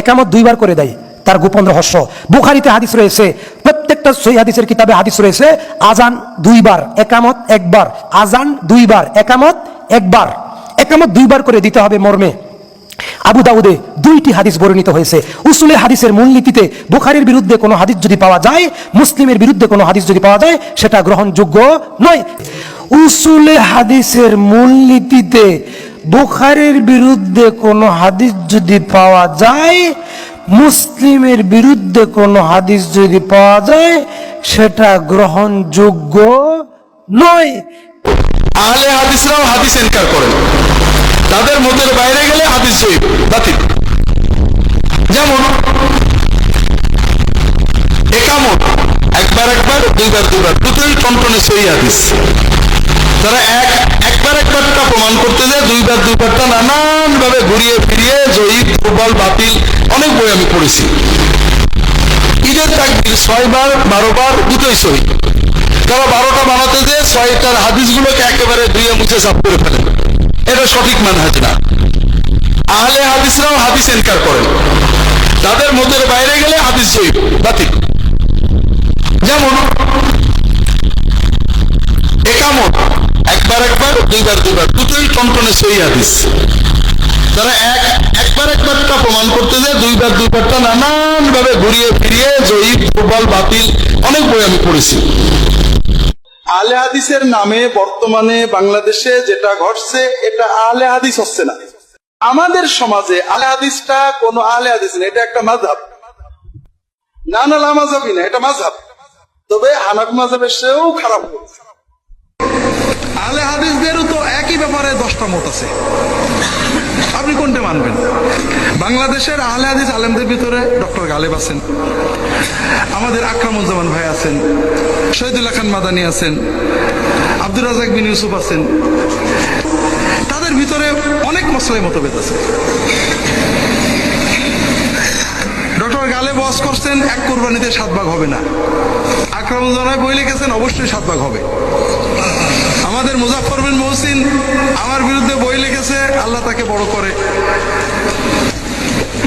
একামত দুইবার করে দেয়, তার গোপন রহস্য। বুখারিতে হাদিস রয়েছে, প্রত্যেকটা সই হাদিসের কিতাবে হাদিস রয়েছে, আজান দুইবার, একামত একবার, আজান দুইবার, একামত একবার। একামত দুইবার করে দিতে হবে মর্মে। আবু দাউদে দুইটি হাদিস বর্ণিত হয়েছে। উসুলে হাদিসের মূলনীতিতে বুখারির বিরুদ্ধে কোনো হাদিস যদি পাওয়া যায়, মুসলিমের বিরুদ্ধে কোনো হাদিস যদি পাওয়া যায়, সেটা গ্রহণযোগ্য নয়। উসুলে হাদিসের মূলনীতিতে বুখারের বিরুদ্ধে কোনো হাদিস যদি পাওয়া যায়, মুসলিমের বিরুদ্ধে কোনো হাদিস যদি পাওয়া যায়, সেটা গ্রহণযোগ্য নয়। আহলে হাদিসরাও হাদিস এনকার করেন। তাদের মতের বাইরে গেলে হাদিস জয়ীব বাতিল। যেমন, একামত, একবার একবার, দুইবার দুইবার, দুটোই টনটনে সই হাদিস। তারা এক, একবার একবারটা প্রমাণ করতে যায়, দুইবার দুইবারটা নানান ভাবে ঘুরিয়ে ফিরিয়ে জয়ীব দুর্বল, বাতিল অনেক বই আমি পড়েছি। ঈদের তাকবির ছয়বার, বারোবার দুটোই সহি। তারা বারোটা বানাতে যে ছয়টার হাদিসগুলোকে একেবারে ধুয়ে মুছে সাফ করে ফেলেন এটা সঠিক মানে মানহাজ না। আহলে হাদিসরাও হাদিস এনকার করেন তাদের মতের বাইরে গেলে হাদিস জয়ীব বাতিল। যেমন সই হাদিস। তারা এক একবার একবারটা প্রমাণ করতে যায় দুইবার দুইবারটা নানান ভাবে ঘুরিয়ে ফিরিয়ে বাতিল অনেক বই আমি পড়েছি। আলে হাদিসের নামে বর্তমানে বাংলাদেশে যেটা ঘটছে, এটা আলে হাদিস হচ্ছে না। আমাদের সমাজে আলে হাদিসটা কোনো আলে হাদিস না, এটা একটা মাঝহাব না না লামাজাবি না, এটা মাঝহাব তবে হানাফি মাঝহাবের সেও খারাপ। আলে একই মত আছে। আপনি কোনটা মানবেন? বাংলাদেশের আহলে হাদিস আলেমদের ভিতরে ডক্টর গালেব আছেন। আমাদের আকরামুজ্জামান ভাই আছেন। শহীদুল্লাহ খান মাদানি আছেন। আব্দুর রাজাক বিন ইউসুফ আছেন। তাদের ভিতরে অনেক মশলাই মতভেদ আছে। ডক্টর গালে বস করছেন, এক কোরবানিতে সাত ভাগ হবে না। আকরামুজ্জামান বই লিখেছেন, অবশ্যই সাত ভাগ হবে। আমাদের মুজাফর বিন মহসিন আমার বিরুদ্ধে বই লিখেছে, আল্লাহ তাকে বড় করে।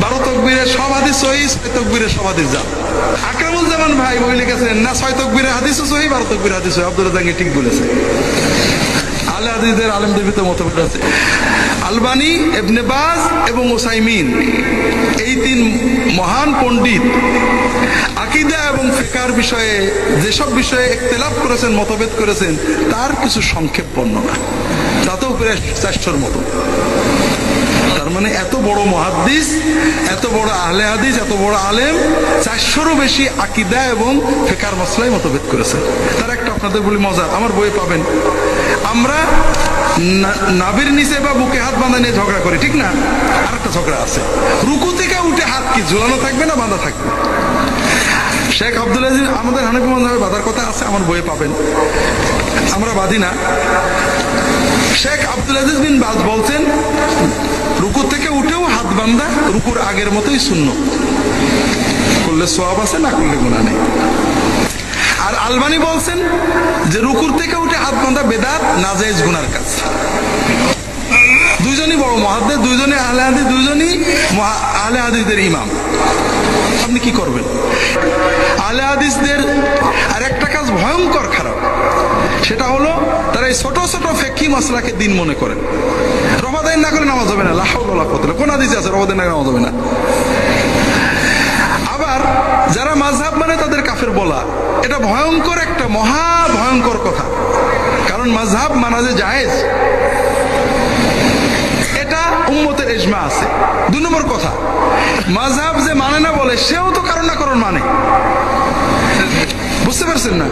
বারো তকবীরে সব হাদিস সহি, ছয় তকবীরে সব হাদিস যা আকরামুল জামান ভাই বই লিখেছেন, না ছয় তকবীরে হাদিসও সহি, বারো তকবীরে হাদিস সহি। আব্দুল রাজাঙ্গি ঠিক বলেছে? মতভেদ আছে। আলবানি এবনে বাজ এবং ওসাইমিন এই তিন মহান পণ্ডিত আকিদা এবং ফিকার বিষয়ে, যেসব বিষয়ে একতেলাপ করেছেন, মতভেদ করেছেন, তার কিছু সংক্ষেপ বর্ণনা। তাতেও প্রায় মতো। তার মানে এত বড় মহাদ্দিস এত বড় আহলে হাদিস, এত বড় আলেম, চারশোরও বেশি আকিদা এবং ফেকার মশলাই মতভেদ করেছেন। তার একটা আপনাদের বলি মজা আমার বইয়ে পাবেন। আমরা না- নাভির নিচে বা বুকে হাত বাঁধা নিয়ে ঝগড়া করি, ঠিক না? আর একটা ঝগড়া আছে। রুকু থেকে উঠে হাত কি, ঝুলানো থাকবে না বাঁধা থাকবে? শেখ আব্দুল আজিজ, আমাদের হানিফি মন্দিরে বাঁধার কথা আছে, আমার বইয়ে পাবেন। আমরা বাঁধি না। শেখ আব্দুল আজিজ বিন বাজ বলছেন, রুকু থেকে উঠেও হাত বান্ধা রুকুর আগের মতোই শূন্য। করলে সোয়াব আছে, না করলে গুণা নেই। আর আলবানি বলছেন যে রুকুর থেকে উঠে হাত বান্ধা বেদাত নাজাইজ গুনার কাজ। দুইজনই বড় মহাদ্দে দুইজনে আহলে হাদিস, দুইজনই আহলে হাদিসদের ইমাম। আপনি কি করবেন? আহলে হাদিসদের আর একটা কাজ ভয়ঙ্কর খারাপ। সেটা হলো, তারা এই ছোট ছোট ফেকি মশলাকে দিন মনে করেন রমাদাইন না করে নামাজ হবে না লাহাউল্লাহ কতলে কোন হাদিসে আছে রমাদাইন না করে নামাজ হবে না? আবার যারা মাঝহাব মানে তাদের কাফের বলা, এটা ভয়ঙ্কর একটা, মহা ভয়ঙ্কর কথা। কারণ মাঝহাব মানা যে জায়েজ। এটা উম্মতের এজমা আছে। দু নম্বর কথা মাঝহাব যে মানে না বলে, সেও তো কারণ না কারণ মানে। বুঝতে পারছেন না?